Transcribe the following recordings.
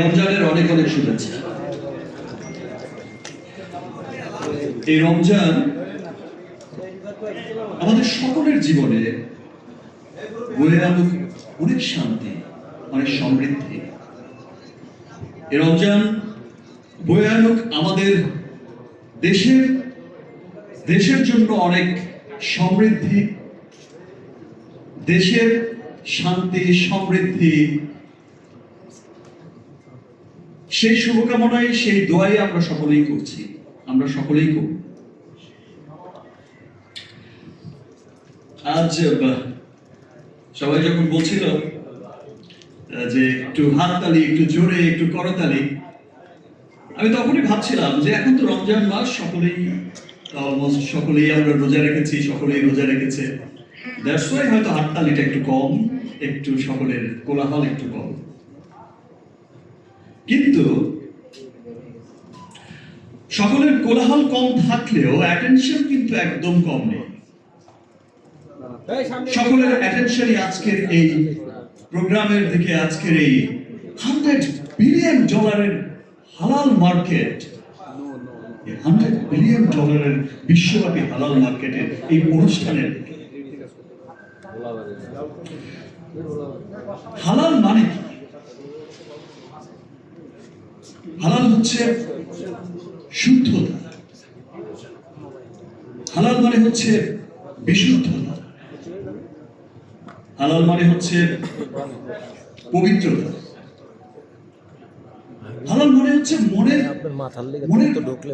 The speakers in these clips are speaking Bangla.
রমজানের অনেক অনেক শুভেচ্ছা। এই রমজান আমাদের সকলের জীবনে অনেক শান্তি, অনেক সমৃদ্ধি। এই রমজান বয়ে আনুক আমাদের দেশের দেশের জন্য অনেক সমৃদ্ধি, দেশের শান্তি, সমৃদ্ধি সেই শুভকামনায়, সেই দোয়াই আমরা সকলেই করছি। আমরা সকলেই করব। আজ সবাই যখন বলছিল যে একটু হাততালি, একটু জোরে, একটু করতালি, আমি তখনই ভাবছিলাম যে এখন তো রমজান মাস, সকলেই অলমোস্ট সকলেই আমরা রোজা রেখেছি, সকলেই রোজা রেখেছে। দ্যাটস হয়তো হাততালিটা একটু কম, একটু সকলের কোলাহল একটু কম। কিন্তু সকলের কোলাহল কম থাকলেও অ্যাটেনশন কিন্তু একদম কম নেই। সকলের অ্যাটেনশনই আজকের এই প্রোগ্রামের দিকে আজকের এই হান্ড্রেড বিলিয়ন ডলারের হালাল মার্কেট হান্ড্রেড বিলিয়ন ডলারের বিশ্বব্যাপী হালাল মার্কেটের এই অনুষ্ঠানের হালাল মানে কি? হালাল হচ্ছে শুদ্ধতা। হালাল মানে হচ্ছে বিশুদ্ধতা। হালাল মানে হচ্ছে পবিত্রতা। হালাল মানে হচ্ছে আপনার মাথার লেগে তো ঢুকলে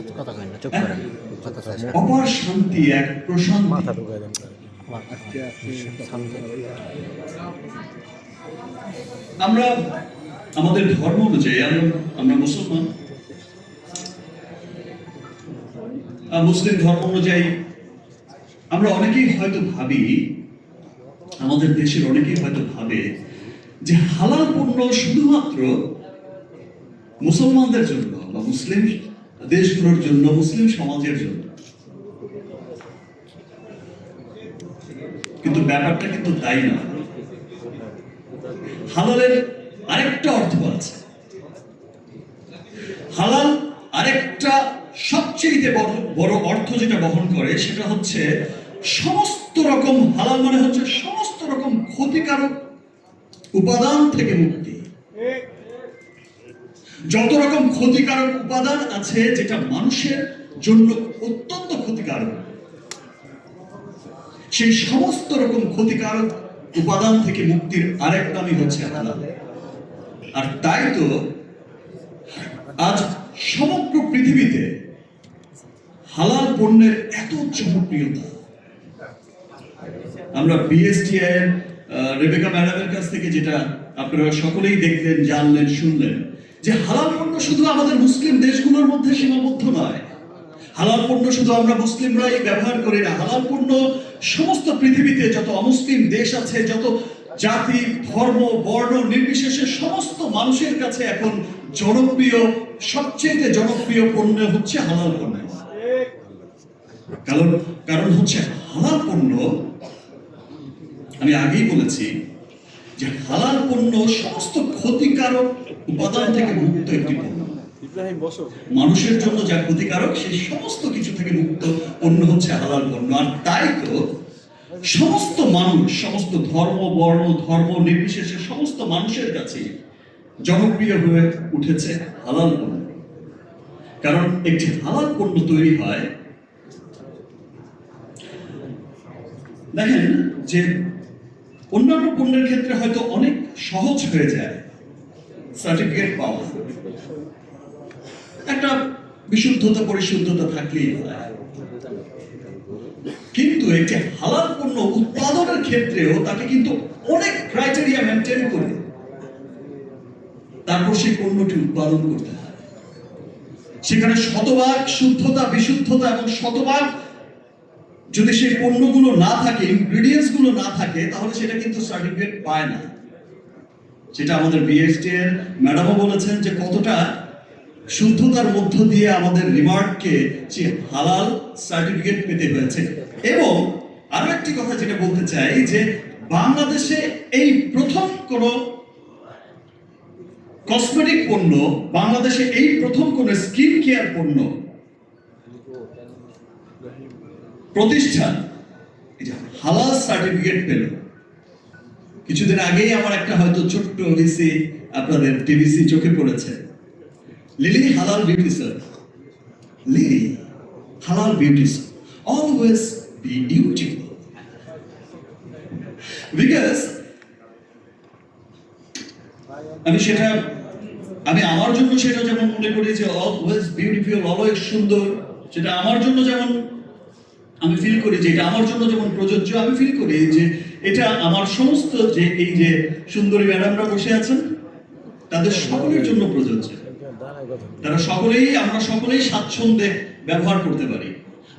এত কথা কয় না চুপ করেন। কথা অপার শান্তি এক প্রশান্তি। মাথা দেন আমরা আমাদের ধর্ম অনুযায়ী আমরা মুসলমান। মুসলিম ধর্ম অনুযায়ী আমরা অনেকেই হয়তো ভাবি, আমাদের দেশের অনেকেই হয়তো ভাবে যে হালাল পণ্য শুধুমাত্র মুসলমানদের জন্য বা মুসলিম দেশগুলোর জন্য, মুসলিম সমাজের জন্য। কিন্তু ব্যাপারটা কিন্তু তাই না। হালালের আরেকটা অর্থ আছে। হালাল আরেকটা সবচেয়ে বড় অর্থ যেটা বহন করে, সেটা হচ্ছে সমস্ত রকম হালাল মানে হচ্ছে সমস্ত রকম ক্ষতিকারক উপাদান থেকে মুক্তি। যত রকম ক্ষতিকারক উপাদান আছে, যেটা মানুষের জন্য অত্যন্ত ক্ষতিকারক, সেই সমস্ত রকম ক্ষতিকারক উপাদান থেকে মুক্তির আরেক নামই হচ্ছে হালাল। আর তাই তো আজ সমগ্র পৃথিবীতে হালাল পণ্যের এত জনপ্রিয়তা। আমরা বিএসটিআই রেবেকা ম্যাডামের কাছ থেকে যেটা আপনারা সকলেই দেখলেন, জানলেন, শুনলেন, যে হালাল পণ্য শুধু আমাদের মুসলিম দেশগুলোর মধ্যে সীমাবদ্ধ নয়। হালাল পণ্য শুধু আমরা মুসলিমরাই ব্যবহার করি না। হালাল পণ্য সমস্ত পৃথিবীতে যত অমুসলিম দেশ আছে, যত জাতি ধর্ম বর্ণ নির্বিশেষে সমস্ত মানুষের কাছে এখন জনপ্রিয় সবচেয়ে জনপ্রিয় পণ্য হচ্ছে হালাল পণ্য। কারণ কারণ হচ্ছে হালাল পণ্য আমি আগেই বলেছি যে হালাল পণ্য সমস্ত ক্ষতিকারক উপাদান থেকে মুক্ত একটি পণ্য। মানুষের জন্য যা ক্ষতিকারক সেই সমস্ত কিছু থেকে মুক্ত পণ্য হচ্ছে হালাল পণ্য। আর তাই তো সমস্ত মানুষ, সমস্ত ধর্ম, বর্ণ, ধর্ম নির্বিশেষে সমস্ত মানুষের কাছে জনপ্রিয় হয়ে উঠেছে হালাল পণ্য। কারণ একটি হালাল পণ্য তৈরি হয়, দেখেন যে অন্যান্য পণ্যের ক্ষেত্রে হয়তো অনেক সহজ হয়ে যায় সার্টিফিকেট পাওয়া। একটা বিশুদ্ধতা, পরিশুদ্ধতা থাকলেই হয়। কিন্তু একটি হালাল পণ্য উৎপাদনের ক্ষেত্রেও তাকে কিন্তু অনেক ক্রাইটেরিয়া মেনটেন করে। তারপর সেই পণ্যটি উৎপাদন করতে হয়। সেখানে শতভাগ শুদ্ধতা, বিশুদ্ধতা এবং শতভাগ যদি সেই পণ্যগুলো না থাকে ইনগ্রেডিয়েন্টসগুলো না থাকে, তাহলে সেটা কিন্তু সার্টিফিকেট পায় না। সেটা আমাদের বিএসটি এর ম্যাডামও বলেছেন যে কতটা শুদ্ধতার মধ্য দিয়ে আমাদের রিমার্ককে সে হালাল সার্টিফিকেট পেতে হয়েছে। এবং আরও একটি কথা যেটা বলতে চাই যে বাংলাদেশে এই প্রথম কোন কসমেটিক পণ্য, বাংলাদেশে এই প্রথম কোন স্কিন কেয়ার পণ্য প্রতিষ্ঠান হালাল সার্টিফিকেট পেল। কিছুদিন আগেই আমার একটা হয়তো ছোট্ট লিসি আপনাদের টিভিসি চোখে পড়েছে। লিলি হালাল বিউটি স্যার লিলি হালাল beauty sir always beautiful because আমি সেটা, আমি আমার জন্য সেটা যেমন মনে করি যে অলওয়েজ বিউটিফুল অলওয়েজ সুন্দর, সেটা আমার জন্য যেমন আমি ফিল করি যে এটা আমার জন্য যেমন প্রযোজ্য, আমি ফিল করি যে এটা আমার সমস্ত যে এই যে সুন্দরী ম্যাডামরা বসে আছেন, তাদের সকলের জন্য প্রযোজ্য। তারা সকলেই, আমরা সকলেই স্বাচ্ছন্দ্যে ব্যবহার করতে পারি।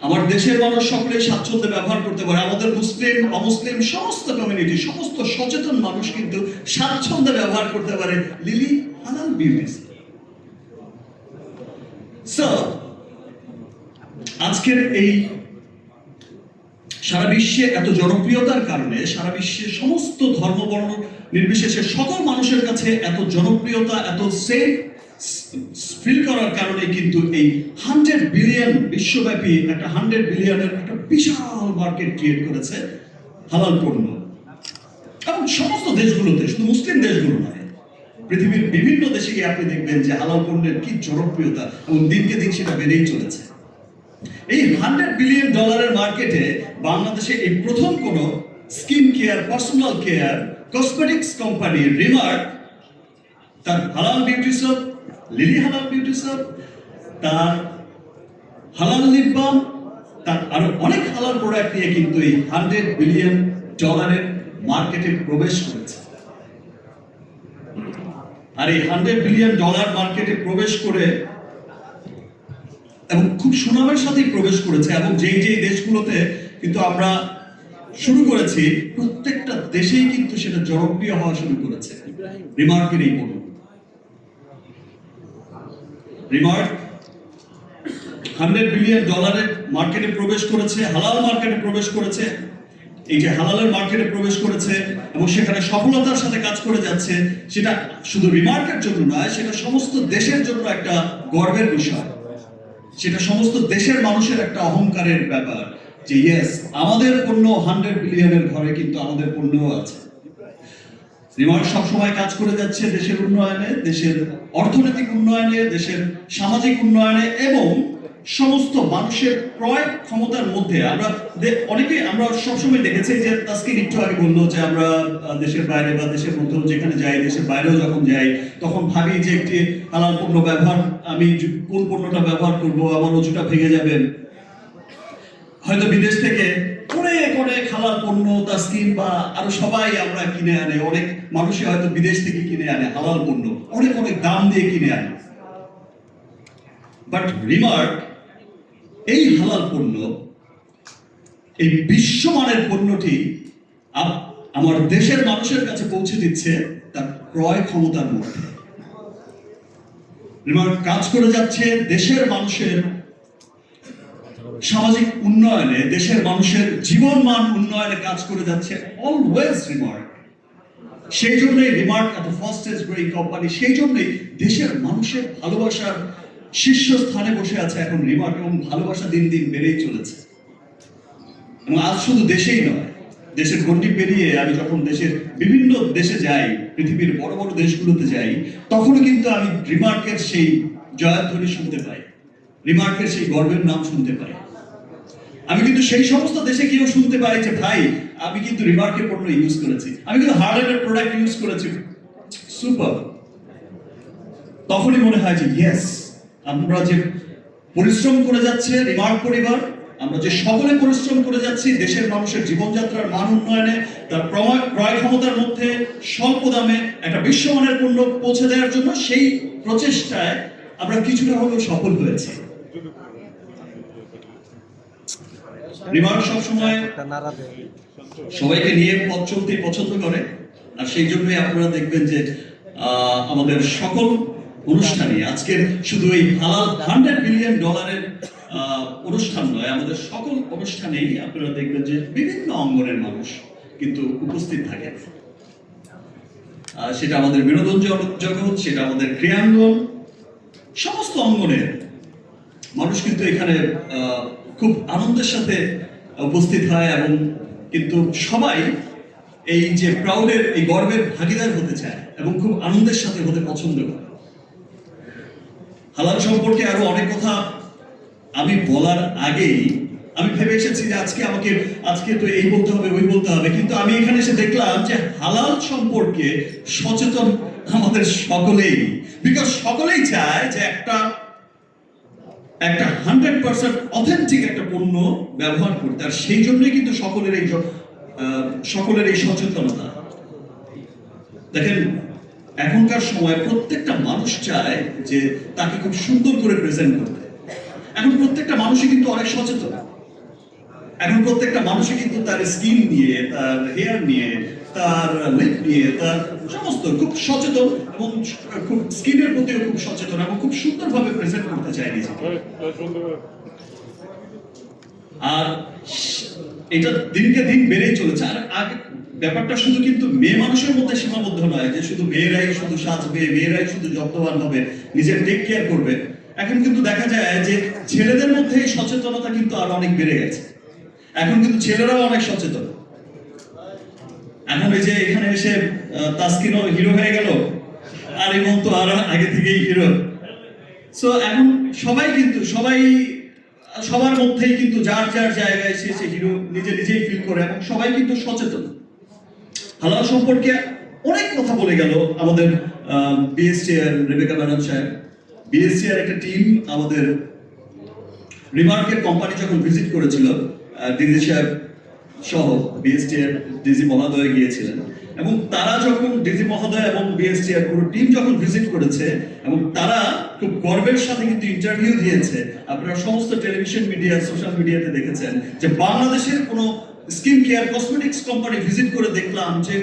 আমার দেশের মানুষ সকলেই স্বাচ্ছন্দ্যে ব্যবহার করতে পারে, আমাদের মুসলিম, অমুসলিম সমস্ত কমিউনিটি সমস্ত সচেতন মানুষ কিন্তু স্বাচ্ছন্দ্যে ব্যবহার করতে পারে লিলি হালাল বিউটি সো আজকের এই সারা বিশ্বে এত জনপ্রিয়তার কারণে, সারা বিশ্বে সমস্ত ধর্ম বর্ণ নির্বিশেষে সকল মানুষের কাছে এত জনপ্রিয়তা, এত সেফ ফিল করার কারণে কিন্তু এই হান্ড্রেড বিলিয়ন বিশ্বব্যাপী একটা হান্ড্রেড বিলিয়নের একটা বিশাল মার্কেট ক্রিয়েট করেছে হালাল পণ্য। এবং সমস্ত দেশগুলোতে, শুধু মুসলিম দেশগুলো নয়, পৃথিবীর বিভিন্ন দেশে গিয়ে আপনি দেখবেন যে হালাল পণ্যের কি জনপ্রিয়তা এবং দিনকে দিন সেটা বেড়েই চলেছে। এই হান্ড্রেড বিলিয়ন ডলারের মার্কেটে বাংলাদেশে এই প্রথম কোন skin care, personal care, cosmetics company Remark, তার হালাল সপ লিলি হালাল বিউটি সপ তার হালাল লিপ বাম তার আরও অনেক হালাল প্রোডাক্ট নিয়ে কিন্তু এই হান্ড্রেড বিলিয়ন ডলারের মার্কেটে প্রবেশ করেছে। আর এই হান্ড্রেড বিলিয়ন ডলার মার্কেটে প্রবেশ করে এবং খুব সুনামের সাথেই প্রবেশ করেছে এবং যেই যেই দেশগুলোতে কিন্তু আমরা শুরু করেছি, প্রত্যেকটা দেশেই কিন্তু সেটা জনপ্রিয় হওয়া শুরু করেছে। রিমার্কের এই পণ্য রিমার্ক হান্ড্রেড বিলিয়ন ডলারের মার্কেটে প্রবেশ করেছে, হালাল মার্কেটে প্রবেশ করেছে। এই যে হালালের মার্কেটে প্রবেশ করেছে এবং সেখানে সফলতার সাথে কাজ করে যাচ্ছে, সেটা শুধু রিমার্কের জন্য নয়, সেটা সমস্ত দেশের জন্য একটা গর্বের বিষয়। সেটা সমস্ত দেশের মানুষের একটা অহংকারের ব্যাপার যে ইয়েস আমাদের পণ্য হান্ড্রেড বিলিয়নের ঘরে কিন্তু আমাদের পণ্যও আছে। রিমার্ক সবসময় কাজ করে যাচ্ছে দেশের উন্নয়নে, দেশের অর্থনৈতিক উন্নয়নে, দেশের সামাজিক উন্নয়নে এবং সমস্ত মানুষের ক্রয় ক্ষমতার মধ্যে। আমরা অনেকে আমরা সবসময় দেখেছি যে তাস্কিন একটু আগে বলল যে আমরা দেশের বাইরে বা দেশের মধ্যেও যেখানে যাই, দেশের বাইরেও যখন যাই, তখন ভাবি যে একটি হালাল পণ্য ব্যবহার, আমি কোন পণ্যটা ব্যবহার করব আমার অজুটা ভেঙে যাবে। হয়তো বিদেশ থেকে অনেক অনেক হালাল পণ্য তাস্কিন বা আরও সবাই আমরা কিনে আনে। অনেক মানুষই হয়তো বিদেশ থেকে কিনে আনে, হালাল পণ্য। অনেক অনেক দাম দিয়ে কিনে আনে। বাট রিমার্ক এই হালাল পণ্য, এই বিশ্বমানের পণ্যটি আমার দেশের মানুষের কাছে পৌঁছে দিচ্ছে তার ক্রয় ক্ষমতার মধ্যে। রিমার্ক কাজ করে যাচ্ছে দেশের মানুষের সামাজিক উন্নয়নে দেশের মানুষের জীবন মান উন্নয়নে কাজ করে যাচ্ছে অলওয়েজ রিমার্ক সেই জন্যই রিমার্ক এত ফাস্টেস্ট গ্রোয়িং কোম্পানি সেই জন্যই দেশের মানুষের ভালোবাসার শীর্ষস্থানে বসে আছে এখন রিমার্ক এবং ভালোবাসা দিন দিন বেড়েই চলেছে। এবং আজ শুধু দেশেই নয়, দেশের গণ্ডি পেরিয়ে আমি যখন দেশের বিভিন্ন দেশে যাই, পৃথিবীর বড় বড় দেশগুলোতে যাই, তখনও কিন্তু আমি রিমার্কের সেই জয়ধ্বনি শুনতে পাই। রিমার্কের সেই গর্বের নাম শুনতে পাই। আমি কিন্তু সেই সমস্ত দেশে গিয়েও শুনতে পাই যে, ভাই, আমি কিন্তু রিমার্কের পণ্য ইউজ করেছি। আমি কিন্তু হার্ডেনের প্রোডাক্ট ইউজ করেছি। সুপার তখনই মনে হয় যে ইয়েস আমরা যে পরিশ্রম করে যাচ্ছে রিমার্ক পরিবার, আমরা যে সকলে পরিশ্রম করে যাচ্ছি দেশের মানুষের জীবনযাত্রার মান উন্নয়নে, তার ক্রয় ক্ষমতার মধ্যে স্বল্প দামে একটা বিশ্বমানের পণ্য পৌঁছে দেওয়ার জন্য সেই প্রচেষ্টায় আমরা কিছুটা হলেও সফল হয়েছি। সবসময় একটা নাড়াতে সবাইকে নিয়ে পথ চলতেই পছন্দ করে। আর সেই জন্যই আপনারা দেখবেন যে আমাদের সকল অনুষ্ঠানে আজকের শুধু এই হালাল হান্ড্রেড বিলিয়ন ডলারের অনুষ্ঠান নয় আমাদের সকল অনুষ্ঠানেই আপনারা দেখবেন যে বিভিন্ন অঙ্গনের মানুষ কিন্তু উপস্থিত থাকে। সেটা আমাদের বিনোদন জগ- জগৎ সেটা আমাদের ক্রিয়াঙ্গন সমস্ত অঙ্গনের মানুষ কিন্তু এখানে খুব আনন্দের সাথে উপস্থিত হয় এবং কিন্তু সবাই এই যে প্রাউডের এই গর্বের ভাগিদার হতে চায় এবং খুব আনন্দের সাথে হতে পছন্দ করে। হালাল সম্পর্কে আরও অনেক কথা আমি বলার আগেই আমি ভেবে এসেছি যে আজকে আমাকে, আজকে তো এই বলতে হবে, ওই বলতে হবে। কিন্তু আমি এখানে এসে দেখলাম যে হালাল সম্পর্কে সচেতন আমাদের সকলেই। বিকজ সকলেই চায় যে একটা একটা হান্ড্রেড পার্সেন্ট অথেন্টিক একটা পণ্য ব্যবহার করতে আর সেই জন্যই কিন্তু সকলের এই সকলের এই সচেতনতা। দেখেন, এখনকার সময় প্রত্যেকটা মানুষ চায় যে তাকে খুব সুন্দর করে প্রেজেন্ট করতে। এখন প্রত্যেকটা মানুষই কিন্তু অনেক সচেতন। এখন প্রত্যেকটা মানুষই কিন্তু তার স্কিন নিয়ে, তার হেয়ার নিয়ে, তার লিপ নিয়ে, তার সমস্ত খুব সচেতন এবং খুব স্কিনের প্রতিও খুব সচেতন এবং খুব সুন্দরভাবে প্রেজেন্ট করতে চায় নিজেকে। আর এটা দিনকে দিন বেড়েই চলেছে। আর আগে ব্যাপারটা শুধু কিন্তু মেয়ে মানুষের মধ্যে সীমাবদ্ধ নয় যে শুধু মেয়েরাই শুধু সাজবে মেয়েরাই শুধু যত্নবান হবে নিজের টেক কেয়ার করবে। এখন কিন্তু দেখা যায় যে ছেলেদের মধ্যে এই সচেতনতা কিন্তু আরও অনেক বেড়ে গেছে। এখন কিন্তু ছেলেরাও অনেক সচেতন। এখন এই যে এখানে এসে তাসকিনও হিরো হয়ে গেল। আর এবং তো আরও আগে থেকেই হিরো। সো এখন সবাই কিন্তু, সবাই, সবার মধ্যেই কিন্তু যার যার জায়গায় সে সে হিরো নিজে নিজেই ফিল করে এবং সবাই কিন্তু সচেতন। হালাল সম্পর্কে অনেক কথা বলে গেল আমাদের বিএসটিআর রেবেকা ম্যাডাম সাহেব। বিএসটিআর একটা টিম আমাদের রিমার্কের কোম্পানি যখন ভিজিট করেছিল ডিজি সাহেব সহ বিএসটিআর ডিজি মহোদয় গিয়েছিলেন। এবং তারা যখন ডিজি মহোদয় এবং বিএসটিআর পুরো টিম যখন ভিজিট করেছে, এবং তারা খুব গর্বের সাথে কিন্তু ইন্টারভিউ দিয়েছে, আপনারা সমস্ত টেলিভিশন মিডিয়া সোশ্যাল মিডিয়াতে দেখেছেন যে বাংলাদেশের কোনো skin care cosmetics company visit করে দেখলাম যে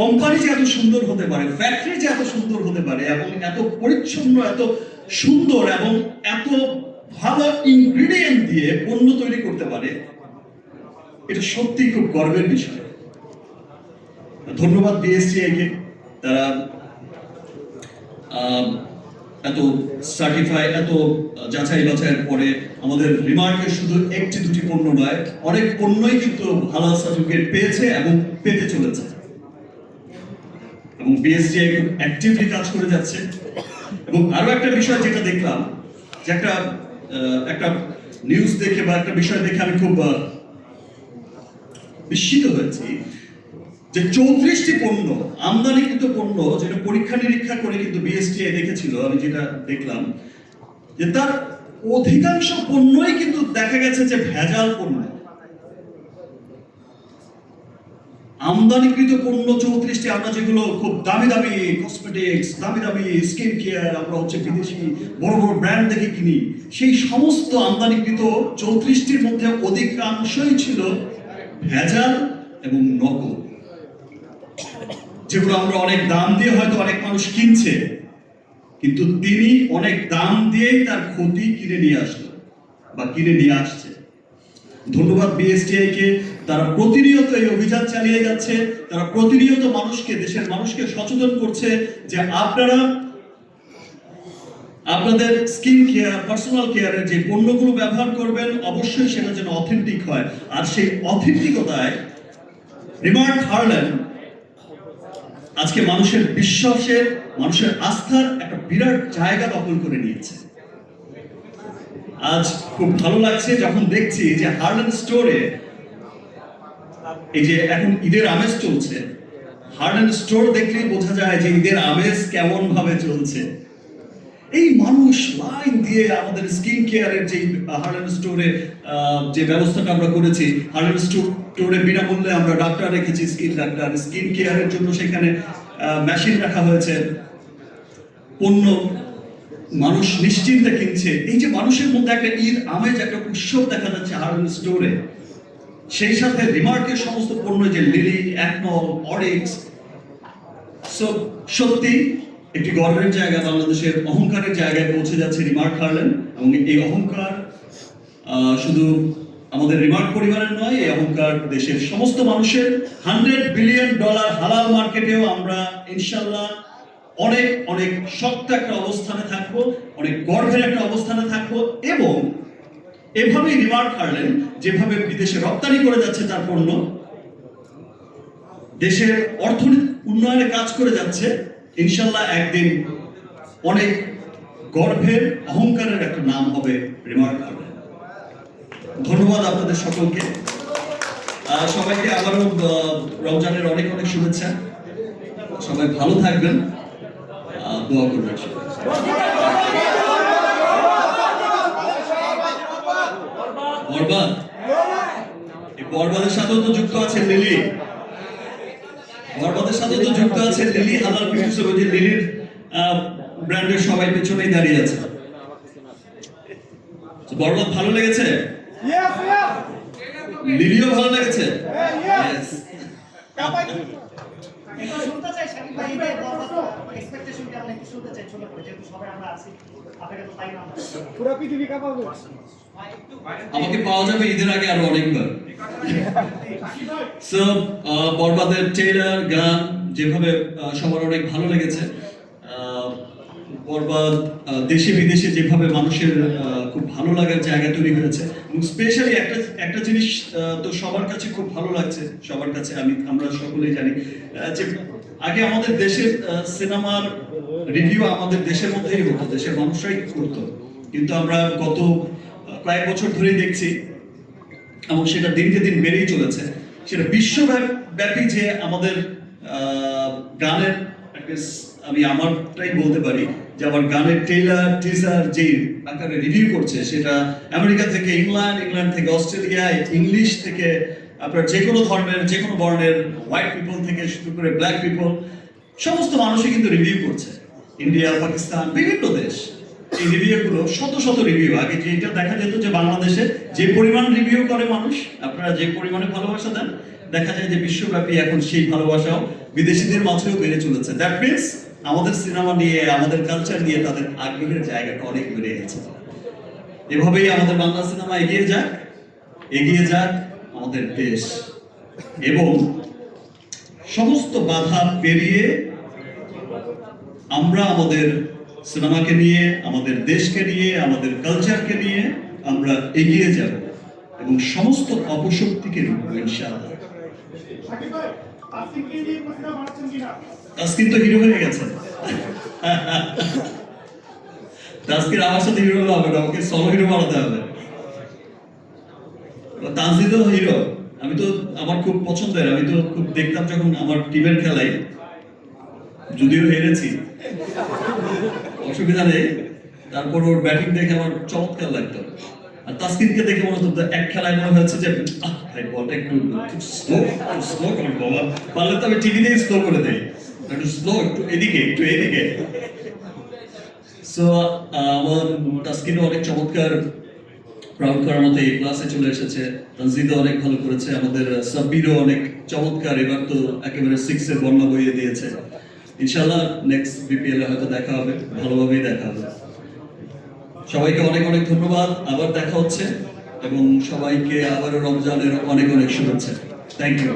কোম্পানি যে এত সুন্দর হতে পারে ফ্যাক্টরি যে এত সুন্দর হতে পারে, এবং এত পরিচ্ছন্ন, এত সুন্দর এবং এত ভালো ইনগ্রিডিয়েন্ট দিয়ে পণ্য তৈরি করতে পারে, এটা সত্যি খুব গর্বের বিষয়। ধন্যবাদ বিএসটিআই কে তারা এত সার্টিফাই এত যাচাই বাছাইয়ের পরে আমাদের রিমার্কের শুধু একটি দুটি পণ্য নয়, অনেক পণ্যই কিন্তু হালাল সার্টিফিকেট পেয়েছে এবং পেতে চলেছে। এবং বিএসটিআই খুব অ্যাক্টিভলি কাজ করে যাচ্ছে। এবং আরও একটা বিষয় যেটা দেখলাম, যে একটা একটা নিউজ দেখে বা একটা বিষয় দেখে আমি খুব বিস্মিত হয়েছি। যে চৌত্রিশটি পণ্য আমদানিকৃত পণ্য, যেটা পরীক্ষা নিরীক্ষা করে কিন্তু বিএসটিআই দেখেছিল, আমি যেটা দেখলাম, যে তার অধিকাংশ পণ্যই কিন্তু দেখা গেছে যে ভেজাল পণ্য। আমদানিকৃত পণ্য চৌত্রিশটি, আমরা যেগুলো খুব দামি দামি কসমেটিক্স দামি দামি স্কিন কেয়ার আমরা হচ্ছে বিদেশি বড় বড় ব্র্যান্ড দেখে কিনি, সেই সমস্ত আমদানিকৃত চৌত্রিশটির মধ্যে অধিকাংশই ছিল ভেজাল এবং নকল যেগুলো আমরা অনেক দাম দিয়ে হয়তো অনেক মানুষ কিনছে, কিন্তু তিনি অনেক দাম দিয়েই তার ক্ষতি কিনে নিয়ে আসলো বা কিনে নিয়ে আসছে। ধন্যবাদ বিএসটিআই কে, তারা প্রতিনিয়ত এই অভিযান চালিয়ে যাচ্ছে, তারা প্রতিনিয়ত মানুষকে, দেশের মানুষকে সচেতন করছে যে আপনারা আপনাদের স্কিন কেয়ার, পার্সোনাল কেয়ারের যে পণ্যগুলো ব্যবহার করবেন, অবশ্যই সেটা যেন অথেন্টিক হয়। আর সেই অথেন্টিকতায় রিমার্ক হারলেন আজকে মানুষের বিশ্বাসের, মানুষের আস্থার একটা বিরাট জায়গা দখল করে নিয়েছে। আজ খুব ভালো লাগছে যখন দেখছি যে হার্লেন স্টোরে এই যে এখন ঈদের আমেজ চলছে। হার্লেন স্টোর দেখলেই বোঝা যায় যে ঈদের আমেজ কেমন ভাবে চলছে। এই মানুষ লাইন দিয়ে আমাদের স্কিন কেয়ারের যে হার্লেন স্টোরে যে ব্যবস্থাটা আমরা করেছি হার্লেন স্টোরে বিনামূল্যে আমরা ডাক্তার রেখেছি স্কিন ডাক্তার। স্কিন কেয়ারের জন্য সেখানে মেশিন রাখা হয়েছে। পণ্য মানুষ নিশ্চিন্তে কিনছে। এই যে মানুষের মধ্যে একটা ঈদ, আমেজ, একটা উৎসব দেখা যাচ্ছে হার্লেন স্টোরে সেই সাথে রিমার্কের সমস্ত পণ্য, যে লিলি অ্যাকনল অরিক্স সত্যি একটি গর্বের জায়গা বাংলাদেশের অহংকারের জায়গায় পৌঁছে যাচ্ছে রিমার্ক হারলেন এবং এই অহংকার শুধু আমাদের রিমার্ক পরিবারের নয়, এই অহংকার দেশের সমস্ত মানুষের। হান্ড্রেড বিলিয়ন ডলার হালাল মার্কেটেও আমরা ইনশাল্লাহ অনেক অনেক শক্ত একটা অবস্থানে থাকব, অনেক গর্বের একটা অবস্থানে থাকব এবং এভাবেই রিমার্ক হারলেন, যেভাবে বিদেশে রপ্তানি করে যাচ্ছে তার পণ্য, দেশের অর্থনীতি উন্নয়নে কাজ করে যাচ্ছে। ইনশাল্লাহ একদিন অনেক গর্ভের অহংকারের একটা নাম হবে রিমার্ক ধন্যবাদ আপনাদের সকলকে। সবাইকে আবারও রমজানের অনেক অনেক শুভেচ্ছা। সবাই ভালো থাকবেন। দোয়া করবেন বরবাদ। বরবাদের সাথেও তো যুক্ত আছে লিলি। বরবাদের সাথে তো যুক্ত আছে লিলি আমার কিছু ছবি যে লিলির ব্র্যান্ডের সবাই পেছনেই দাঁড়িয়ে আছে। বরবাদ ভালো লেগেছে? লিলিও ভালো লেগেছে? Yes. একটু শুনতে চাই শাকিব ভাই এই এক্সপেকটেশন কেমন? একটু শুনতে চাই ছোট করে যেহেতু সবাই আমরা আছি আপনাকে তো তাই না পুরো পৃথিবী কাঁপাবে আমাকে পাওয়া যাবে ঈদের আগে আরও অনেকবার। সো বরবাদের ট্রেলার গান যেভাবে সবার অনেক ভালো লেগেছে আহ, বরবাদ দেশে বিদেশে যেভাবে মানুষের আহ, খুব ভালো লাগার জায়গা তৈরি হয়েছে স্পেশালি একটা একটা জিনিস তো সবার কাছে খুব ভালো লাগছে, সবার কাছে, আমি, আমরা সকলেই জানি যে আগে আমাদের দেশের সিনেমার রিভিউ আমাদের দেশের মধ্যেই হতো, দেশের মানুষরাই করতো। কিন্তু আমরা গত কয়েক বছর ধরেই দেখছি, এবং সেটা দিনকে দিন বেড়েই চলেছে। সেটা বিশ্বব্যাপী যে আমাদের গানের একটা আমি আমারটাই বলতে পারি যে আমার গানের টেইলার টিজার যে আকারে রিভিউ করছে, সেটা আমেরিকা থেকে ইংল্যান্ড ইংল্যান্ড থেকে অস্ট্রেলিয়া, ইংলিশ থেকে আপনার যে কোনো ধর্মের, যে কোনো বর্ণের হোয়াইট পিপল থেকে শুরু করে ব্ল্যাক পিপল সমস্ত মানুষই কিন্তু রিভিউ করছে। ইন্ডিয়া, পাকিস্তান, বিভিন্ন দেশ এই রিভিউগুলো শত শত রিভিউ আগে যেটা দেখা যেত যে বাংলাদেশে যে পরিমাণ রিভিউ করে মানুষ, আপনারা যে পরিমাণে ভালোবাসা দেন, দেখা যায় যে বিশ্বব্যাপী এখন সেই ভালোবাসাও বিদেশিদের মাঝেও বেড়ে চলেছে। দ্যাট মিনস আমাদের সিনেমা নিয়ে, আমাদের কালচার নিয়ে তাদের আগ্রহের জায়গাটা অনেক বেড়ে গেছে। এভাবেই আমাদের বাংলা সিনেমা এগিয়ে যাক এগিয়ে যাক আমাদের দেশ। এবং সমস্ত বাধা পেরিয়ে আমরা আমাদের সিনেমাকে নিয়ে, আমাদের দেশকে নিয়ে, আমাদের কালচারকে নিয়ে আমরা এগিয়ে যাব এবং সমস্ত অপশক্তিকে রুখবো ইনশাআল্লাহ। তো হিরো হয়ে গেছে। আমার সাথে হিরো হবে না ওকে সলো হিরো বানাতে হবে। হিরো আমি তো আমার খুব পছন্দের, আমি তো খুব দেখতাম যখন আমার টিমের খেলায়। যদিও হেরেছি। অসুবিধা নেই। তারপর ওর ব্যাটিং দেখে আমার চমৎকার লাগতো। তাসকিনকে দেখে মনে হতো, এক খেলায় মনে হচ্ছে যে ভাই, বলটা একটু স্লো স্লো করে বাবা পারলে তো আমি স্লো করে দেই। একটু স্লো একটু এদিকে একটু এদিকে। সো আমার তাসকিনও অনেক চমৎকার করার মতো এই ক্লাসে চলে এসেছে। তানজিদও অনেক ভালো করেছে। আমাদের সাব্বিরও অনেক চমৎকার। এবার তো একেবারে সিক্সের বন্যা বইয়ে দিয়েছে। ইনশাল্লাহ নেক্সট বিপিএল এ হয়তো দেখা হবে। ভালোভাবেই দেখা হবে। সবাইকে অনেক অনেক ধন্যবাদ। আবার দেখা হচ্ছে এবং সবাইকে আবার রমজানের অনেক অনেক শুভেচ্ছা। থ্যাংক ইউ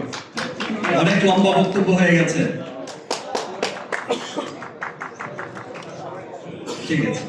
অনেক লম্বা বক্তব্য হয়ে গেছে। ঠিক আছে।